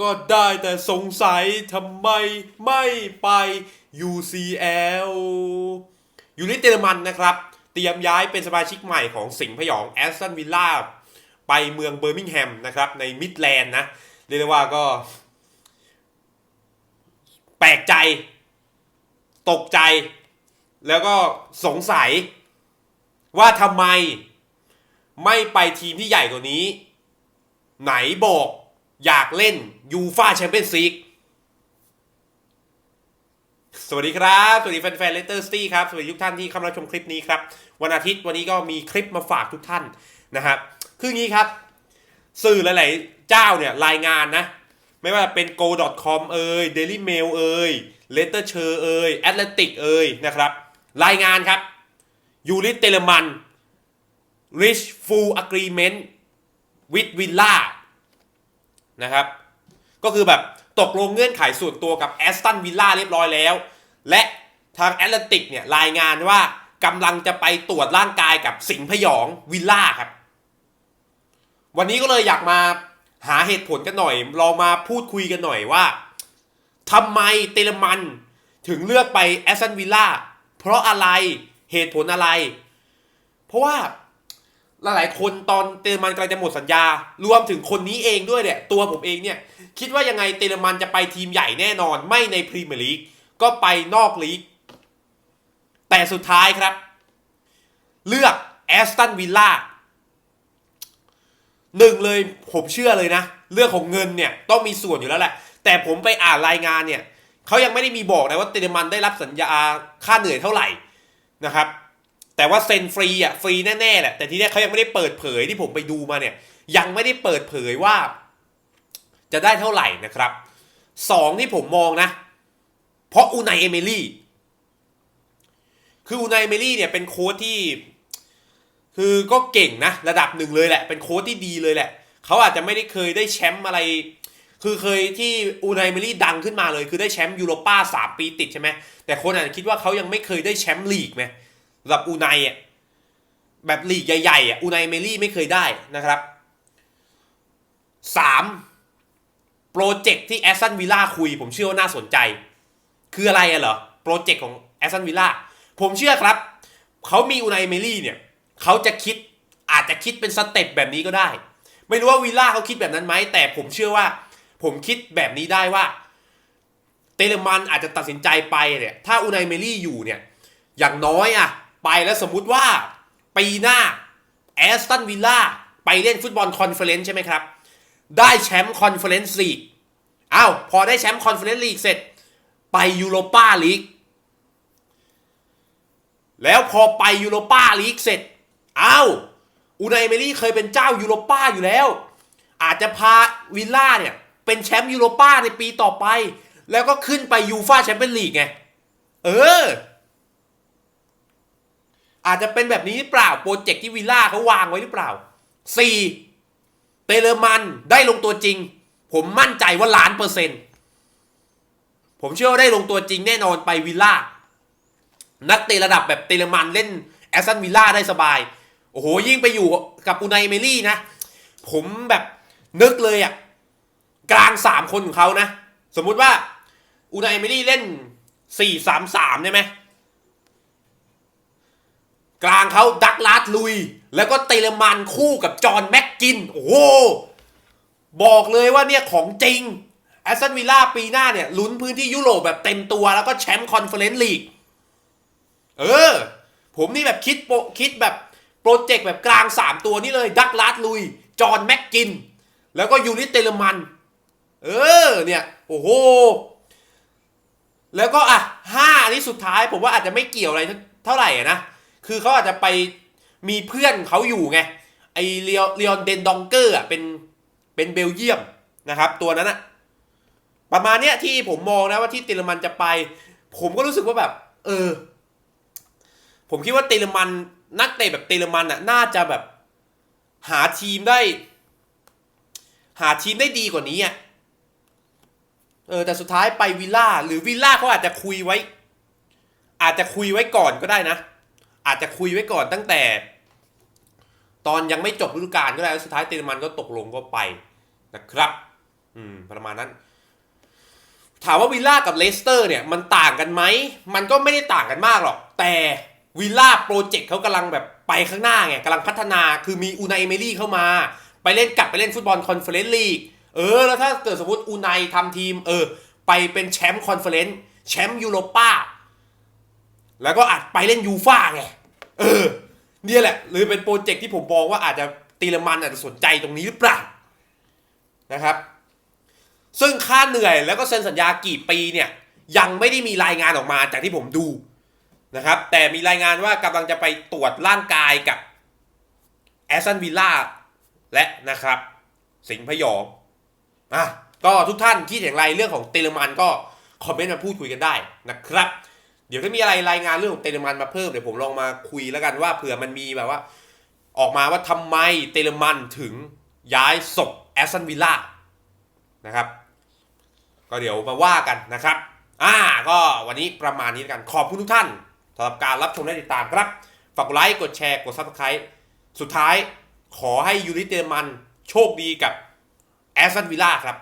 ก็ได้แต่สงสัยทำไมไม่ไป UCL ยูริเตอร์มันนะครับ เตรียมย้ายเป็นสมาชิกใหม่ของสิงห์พยองแอสตันวิลล่าไปเมืองเบอร์มิงแฮมนะครับ ในมิดแลนด์นะ เรียกได้ว่าก็ แปลกใจ ตกใจ แล้วก็สงสัย ว่าทำไม ไม่ไปทีมที่ใหญ่กว่านี้ ไหนบอก อยากเล่นยูฟาแชมเปี้ยนซีกสวัสดีครับ สวัสดีแฟนๆเลสเตอร์ซิตี้ครับ สวัสดีทุกท่านที่เข้ามาชมคลิปนี้ครับ วันอาทิตย์วันนี้ก็มีคลิปมาฝากทุกท่านนะครับ คืองนี้ครับ สื่อหลายๆ เจ้าเนี่ยรายงานนะ ไม่ว่าเป็น go.com เอ่ย daily mail เอ่ย letter เชอร์เอ่ย atlantic เอ่ยนะครับ รายงานครับ ยูริเตเลมัน reach full agreement with villa นะครับ ก็คือแบบตกลงเงื่อนไขส่วนตัวกับแอสตันวิลล่าเรียบร้อยแล้ว และทางแอตแลนติกเนี่ยรายงานว่ากำลังจะไปตรวจร่างกายกับสิงห์พยองวิลล่าครับ วันนี้ก็เลยอยากมาหาเหตุผลกันหน่อยเรามาพูดคุยกันหน่อยว่าทำไมเตลมันถึงเลือกไปแอสตันวิลล่าเพราะอะไรเหตุผลอะไร เพราะว่า หลายๆคนตอนเตเลมันกำลังจะหมดสัญญา รวมถึงคนนี้เองด้วยเนี่ยตัวผมเองเนี่ยคิดว่ายังไงเตเลมันจะไปทีมใหญ่แน่นอน ไม่ในพรีเมียร์ลีกก็ไปนอกลีก แต่สุดท้ายครับ เลือกแอสตันวิลล่าหนึ่งเลยผมเชื่อเลยนะ เรื่องของเงินเนี่ยต้องมีส่วนอยู่แล้วแหละ แต่ผมไปอ่านรายงานเนี่ยเขายังไม่ได้มีบอกนะว่าเตเลมันได้รับสัญญาค่าเหนื่อยเท่าไหร่นะครับ แต่ว่าเซ็นฟรีอะฟรีแน่ๆแหละแต่ทีเนี้ยเขายังไม่ได้เปิดเผยที่ผมไปดูมาเนี่ยยังไม่ได้เปิดเผยว่า จะได้เท่าไหร่นะครับสองที่ผมมองนะ เพราะอูไนเอเมลี่คืออูไนเอเมลี่เนี่ยเป็นโค้ชที่ คือก็เก่งนะ ระดับหนึ่งเลยแหละ เป็นโค้ชที่ดีเลยแหละ เขาอาจจะไม่ได้เคยได้แชมป์อะไร คือเคยที่อูไนเอเมลี่ดังขึ้นมาเลย คือได้แชมป์ยูโรป้าสามปีติดใช่ไหมแต่คนอาจจะคิดว่าเขายังไม่เคยได้แชมป์ลีกไหม สำหรับอูไนอะแบบลีกใหญ่ๆอะอูไนเอเมลี่ไม่เคยได้นะครับสามโปรเจกต์ที่แอสตันวิลล่าคุย ผมเชื่อว่าน่าสนใจ คืออะไรอะเหรอโปรเจกต์ของแอสตันวิลล่าผมเชื่อครับเขามีอูไนเมลี่เนี่ยเขาจะคิดอาจจะคิดเป็นสเต็ปแบบนี้ก็ได้ ไม่รู้ว่าวิลล่าเขาคิดแบบนั้นไหมแต่ผมเชื่อว่า ผมคิดแบบนี้ได้ว่า เตเลมันอาจจะตัดสินใจไปเนี่ยถ้าอูไนเมลี่อยู่เนี่ยอย่างน้อยอะ ไปแล้วสมมุติว่าปีหน้าแอสตันวิลล่าไปเล่นฟุตบอลคอนเฟอเรนซ์ใช่ไหมครับ ได้แชมป์คอนเฟอเรนซ์ลีกอ้าวพอได้แชมป์คอนเฟอเรนซ์ลีกเสร็จ ไปยูโรปาลีกแล้วพอไปยูโรปาลีกเสร็จอ้าวอูไนเมลี่เคยเป็นเจ้ายูโรปาอยู่แล้ว อาจจะพาวิลล่าเนี่ยเป็นแชมป์ยูโรปาในปีต่อไป แล้วก็ขึ้นไปยูฟาแชมเปี้ยนลีกไง เออ อาจจะเป็นแบบนี้หรือเปล่าโปรเจกต์ที่วิลล่าเขาวางไว้หรือเปล่า 4. เตเลมันได้ลงตัวจริง ผมมั่นใจว่าล้านเปอร์เซ็นต์ผมเชื่อว่าได้ลงตัวจริงแน่นอนไปวิลล่านักเตะระดับแบบเตเลมันเล่นแอสตันวิลล่าได้สบาย โอ้โห ยิ่งไปอยู่กับอูไนเมลี่นะ ผมแบบนึกเลยอะกลางสามคนของเขานะ สมมุติว่าอูไนเมลี่เล่นสี่สามสามได้ไหม กลางเขาดักลาดลุย แล้วก็เตเลมันคู่กับจอห์นแม็กกิน โอ้โห บอกเลยว่าเนี่ยของจริงแอสตันวิลล่าปีหน้าเนี่ยลุ้นพื้นที่ยุโรปแบบเต็มตัวแล้วก็แชมป์คอนเฟอเรนซ์ลีก เออ ผมนี่แบบคิดโปรคิดแบบโปรเจกต์แบบกลาง 3 ตัวนี่เลย ดักลาดลุย จอห์นแม็กกิน แล้วก็ยูริเตเลมัน เออเนี่ย โอ้โห แล้วก็อะห้าอันนี้สุดท้ายผมว่าอาจจะไม่เกี่ยวอะไรเท่าไหร่นะ คือเขาอาจจะไปมีเพื่อนเขาอยู่ไง ไอเลียเลียนเดนดองเกอร์อะเป็นเป็นเบลเยียมนะครับ ตัวนั้นอะประมาณเนี้ยที่ผมมองนะว่าที่เตเลมันจะไป ผมก็รู้สึกว่าแบบ เออ ผมคิดว่าเตเลมันนักเตะแบบเตเลมันอะ น่าจะแบบ หาทีมได้ หาทีมได้ดีกว่านี้อะเออแต่สุดท้ายไปวิลล่าหรือวิลล่าเขาอาจจะคุยไว้ อาจจะคุยไว้ก่อนก็ได้นะ อาจจะคุยไว้ก่อนตั้งแต่ ตอนยังไม่จบฤดูกาลก็ได้แล้วสุดท้ายเตเลมันก็ตกลงก็ไปนะครับ อืม ประมาณนั้น ถามว่าวิลล่ากับเลสเตอร์เนี่ยมันต่างกันไหม มันก็ไม่ได้ต่างกันมากหรอก แต่วิลล่าโปรเจกต์เขากำลังแบบไปข้างหน้าไงกำลังพัฒนาคือมีอูนายเอเมรี่เข้ามา ไปเล่นกลับไปเล่นฟุตบอลคอนเฟอเรนซ์ลีกเออ แล้วถ้าเกิดสมมติอูนายทำทีม เออ ไปเป็นแชมป์คอนเฟอเรนซ์แชมป์ยูโรป้า แล้วก็อาจไปเล่นยูฟ่าไง เออ เนี่ยแหละหรือเป็นโปรเจกต์ที่ผมมองว่าอาจจะตีละมันอาจจะสนใจตรงนี้หรือเปล่านะครับ ซึ่งค่าเหนื่อยแล้วก็เซ็นสัญญากี่ปีเนี่ย ยังไม่ได้มีรายงานออกมาจากที่ผมดูนะครับ แต่มีรายงานว่ากำลังจะไปตรวจร่างกายกับแอสตันวิลล่าและนะครับ สิงห์พยองอะก็ทุกท่านคิดอย่างไรเรื่องของเตเลมันก็คอมเมนต์มาพูดคุยกันได้นะครับ เดี๋ยวถ้ามีอะไรรายงานเรื่องของเตเลมันมาเพิ่มเดี๋ยวผมลองมาคุยแล้วกันว่าเผื่อมันมีแบบว่า ออกมาว่าทำไมเตเลมันถึงย้ายศพแอสตันวิลล่านะครับ ก็เดี๋ยวมาว่ากันนะครับอ่าก็วันนี้ประมาณนี้แล้วกันขอบคุณทุกท่านสำหรับการรับชมและติดตามครับฝากกดไลค์กดแชร์กดซับสไคร b ์สุดท้ายขอให้ยูริเตอร์มันโชคดีกับแอสตันวิลล่าครับ